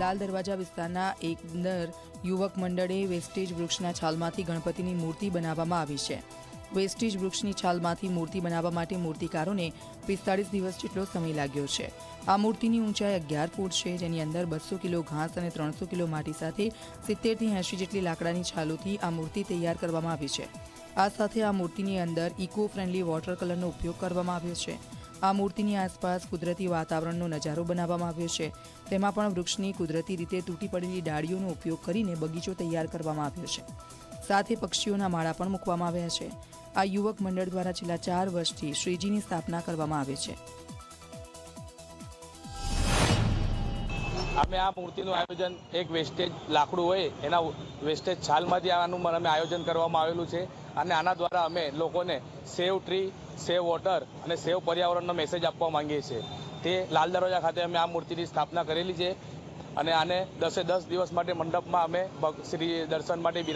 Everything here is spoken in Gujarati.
લાલ દરવાજા વિસ્તારના એક અંદર યુવક મંડળે વેસ્ટેજ વૃક્ષના છાલમાંથી ગણપતિની મૂર્તિ બનાવવામાં આવી છે. વેસ્ટેજ વૃક્ષની છાલમાંથી મૂર્તિ બનાવવા માટે મૂર્તિકારોને પિસ્તાળીસ દિવસ જેટલો સમય લાગ્યો છે. આ મૂર્તિની ઊંચાઈ અગિયાર ફૂટ છે, જેની અંદર બસો કિલો ઘાસ અને ત્રણસો કિલો માટી સાથે સિત્તેરથી એંશી જેટલી લાકડાની છાલોથી આ મૂર્તિ તૈયાર કરવામાં આવી છે. આ સાથે આ મૂર્તિની અંદર ઇકો ફ્રેન્ડલી વોટર કલરનો ઉપયોગ કરવામાં આવ્યો છે. આ મૂર્તિની આસપાસ કુદરતી વાતાવરણનો નજારો બનાવવામાં આવ્યો છે. તેમાં પણ વૃક્ષની કુદરતી રીતે તૂટી પડેલી ડાળીઓનો ઉપયોગ કરીને બગીચો તૈયાર કરવામાં આવ્યો છે. સાથે પક્ષીઓના માળા પણ મૂકવામાં આવ્યા છે. આ યુવક મંડળ દ્વારા છેલ્લા ચાર વર્ષથી શ્રીજીની સ્થાપના કરવામાં આવે છે. અમે આ મૂર્તિનું આયોજન એક વેસ્ટેજ લાકડું હોય, એના વેસ્ટેજ છાલમાંથી આનું અમે આયોજન કરવામાં આવેલું છે. અને આના દ્વારા અમે લોકોને સેવ ટ્રી સેવ વોટર અને સેવ પર્યાવરણનો મેસેજ આપવા માંગીએ છીએ. તે લાલ દરવાજા ખાતે અમે આ મૂર્તિની સ્થાપના કરેલી છે. અને આને દસે દસ દિવસ માટે મંડપમાં અમે શ્રી દર્શન માટે બિરાજ